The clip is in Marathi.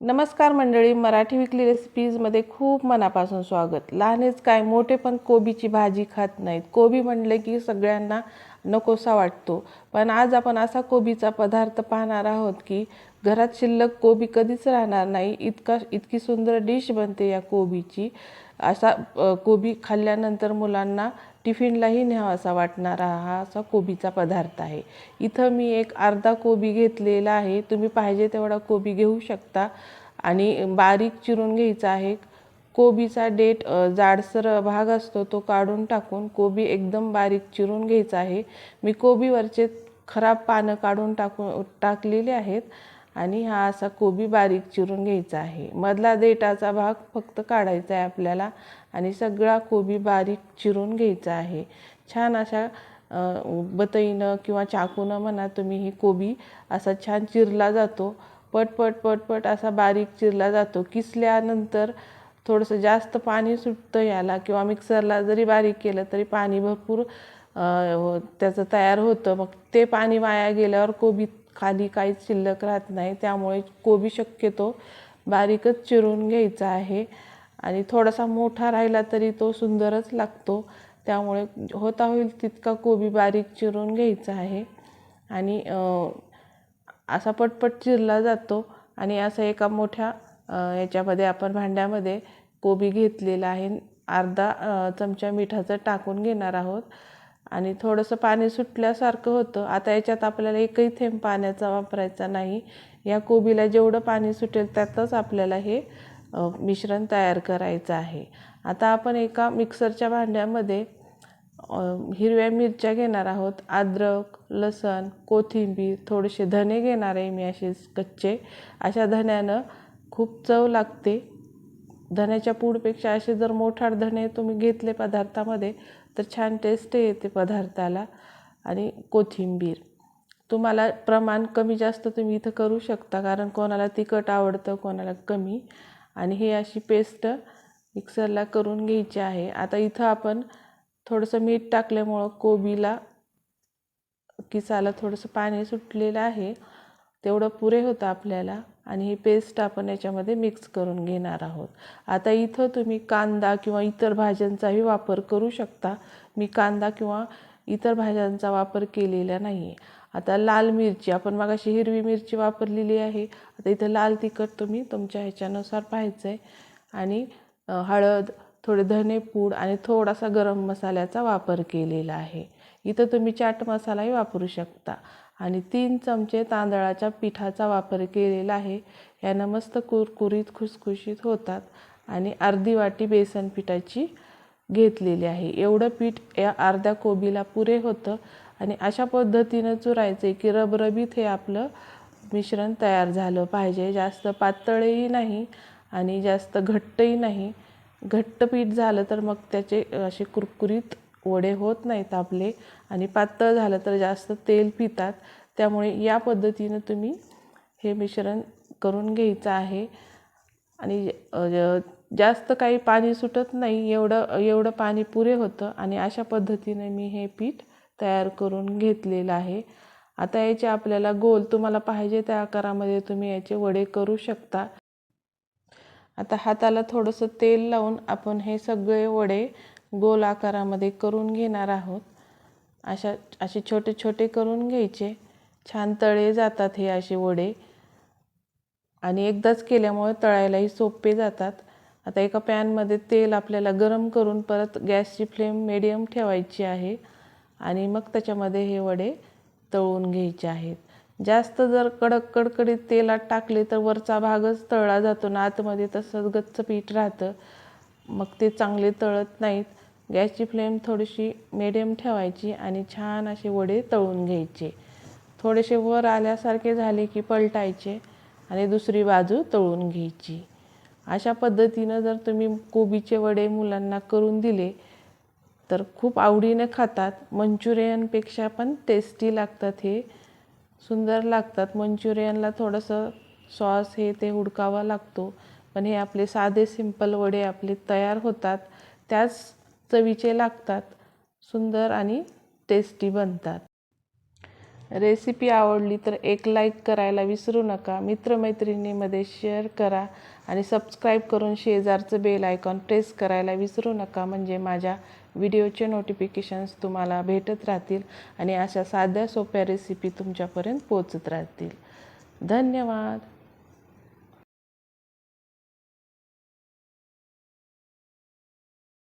नमस्कार मंडळी मराठी विकली रेसिपीजमध्ये खूप मनापासून स्वागत. लहानेच काय मोठे पण कोबीची भाजी खात नाहीत. कोबी म्हणले की सगळ्यांना नकोसा वाटतो. पण आज आपण असा कोबीचा पदार्थ पाहणार आहोत की घरात शिल्लक कोबी कधीच राहणार नाही इतका इतकी सुंदर डिश बनते या कोबीची. असा कोबी खाल्ल्यानंतर मुलांना टिफिनलाही न्यावासा वाटणारा हा असा कोबीचा पदार्थ आहे. इथं मी एक अर्धा कोबी घेतलेला आहे. तुम्ही पाहिजे तेवढा कोबी घेऊ शकता. आणि बारीक चिरून घ्यायचा आहे. कोबीचा डेट जाडसर भाग असतो तो काढून टाकून कोबी एकदम बारीक चिरून घ्यायचा आहे. मी कोबीवरचे खराब पानं काढून टाकून टाकलेले आहेत. आणि हा असा कोबी बारीक चिरून घ्यायचा आहे. मधला देठाचा भाग फक्त काढायचा आहे आपल्याला आणि सगळा कोबी बारीक चिरून घ्यायचा आहे. छान अशा बतईनं किंवा चाकूनं म्हणा तुम्ही ही कोबी असा छान चिरला जातो. पट पट पट पट असा बारीक चिरला जातो. किसल्यानंतर थोडंसं जास्त पाणी सुटतं याला किंवा मिक्सरला जरी बारीक केलं तरी पाणी भरपूर हो, त्याचं तयार होतं. मग ते पाणी वाया गेल्यावर कोबी खाली काहीच शिल्लक राहत नाही. त्यामुळे कोबी शक्यतो बारीकच चिरून घ्यायचा आहे. आणि थोडासा मोठा राहिला तरी तो सुंदरच लागतो. त्यामुळे होता होईल तितका कोबी बारीक चिरून घ्यायचा आहे. आणि असा पटपट चिरला जातो. आणि असं एका मोठ्या याच्यामध्ये आपण भांड्यामध्ये कोबी घेतलेला आहे. अर्धा चमचा मिठाचं टाकून घेणार आहोत. आणि थोडंसं पाणी सुटल्यासारखं होतं. आता याच्यात आपल्याला एकही थेंब पाण्याचा वापरायचा नाही. या कोबीला जेवढं पाणी सुटेल त्यातच आपल्याला हे मिश्रण तयार करायचं आहे. आता आपण एका मिक्सरच्या भांड्यामध्ये हिरव्या मिरच्या घेणार आहोत. अद्रक लसण कोथिंबीर थोडेसे धने घेणार आहे मी असेच कच्चे. अशा धण्यानं खूप चव लागते. धण्याच्या पूडपेक्षा असे जर मोठार धणे तुम्ही घेतले पदार्थामध्ये तर छान टेस्ट येते पदार्थाला. आणि कोथिंबीर. तुम्हाला प्रमाण कमी जास्त तुम्ही इथं करू शकता कारण कोणाला तिखट आवडतं कोणाला कमी. आणि हे अशी पेस्ट मिक्सरला करून घ्यायची आहे. आता इथं आपण थोडंसं मीठ टाकल्यामुळं कोबीला किसाला थोडंसं पाणी सुटलेलं आहे. तेवढं पुरे होतं आपल्याला. आणि ही पेस्ट आपण याच्यामध्ये मिक्स करून घेणार आहोत. आता इथं तुम्ही कांदा किंवा इतर भाज्यांचाही वापर करू शकता. मी कांदा किंवा इतर भाज्यांचा वापर केलेला नाही आहे आता लाल मिरची आपण मागाशी हिरवी मिरची वापरलेली आहे. आता इथं लाल तिखट तुम्ही तुमच्या ह्याच्यानुसार पाहायचं आहे आणि हळद थोडे धनेपूड आणि थोडासा गरम मसाल्याचा वापर केलेला आहे. इथं तुम्ही चाट मसालाही वापरू शकता. आणि तीन चमचे तांदळाच्या पिठाचा वापर केलेला आहे. यानं मस्त कुरकुरीत खुसखुशीत होतात आणि अर्धी वाटी बेसन पिठाची घेतलेली आहे. एवढं पीठ या अर्ध्या कोबीला पुरे होतं आणि अशा पद्धतीनं चुरायचं की रबरबीत हे आपलं मिश्रण तयार झालं पाहिजे. जास्त पातळही नाही आणि जास्त घट्टही नाही. घट्ट पीठ झालं तर मग त्याचे असे कुरकुरीत वडे होत नाहीत आपले आणि पातळ झालं तर जास्त तेल पितात. त्यामुळे या पद्धतीनं तुम्ही हे मिश्रण करून घ्यायचं आहे. आणि जास्त काही पाणी सुटत नाही एवढं एवढं पाणी पुरे होतं आणि अशा पद्धतीने मी हे पीठ तयार करून घेतलेलं आहे. आता याचे आपल्याला गोल तुम्हाला पाहिजे त्या आकारामध्ये तुम्ही याचे वडे करू शकता. आता हाताला थोडंसं तेल लावून आपण हे सगळे वडे गोल आकारामध्ये करून घेणार आहोत. अशा असे छोटे छोटे करून घ्यायचे. छान तळे जातात हे असे वडे. आणि एकदाच केल्यामुळे तळायलाही सोपे जातात. आता एका पॅनमध्ये तेल आपल्याला गरम करून परत गॅसची फ्लेम मिडियम ठेवायची आहे. आणि मग त्याच्यामध्ये हे वडे तळून घ्यायचे आहेत. जास्त जर कडक कडकडीत तेलात टाकले तर वरचा भागच तळला जातो. ना आतमध्ये तसंच गच्च पीठ राहतं. मग ते चांगले तळत नाहीत. गॅसची फ्लेम थोडीशी मिडियम ठेवायची आणि छान असे वडे तळून घ्यायचे. थोडेसे वर आल्यासारखे झाले की पलटायचे आणि दुसरी बाजू तळून घ्यायची. अशा पद्धतीनं जर तुम्ही कोबीचे वडे मुलांना करून दिले तर खूप आवडीने खातात. मंचुरियनपेक्षा पण टेस्टी लागतात हे. सुंदर लागतात. मंचुरियनला थोडंसं सॉस हे ते हुडकावा लागतो. पण हे आपले साधे सिंपल वडे आपले तयार होतात. त्याच चवीचे लागतात सुंदर आणि टेस्टी बनतात. रेसिपी आवडली तर एक लाईक करायला विसरू नका. मित्रमैत्रिणीमध्ये शेअर करा आणि सबस्क्राईब करून शेजारचं बेल आयकॉन प्रेस करायला विसरू नका. म्हणजे माझ्या व्हिडिओचे नोटिफिकेशन्स तुम्हाला भेटत राहतील आणि अशा साध्या सोप्या रेसिपी तुमच्यापर्यंत पोचत राहतील. धन्यवाद!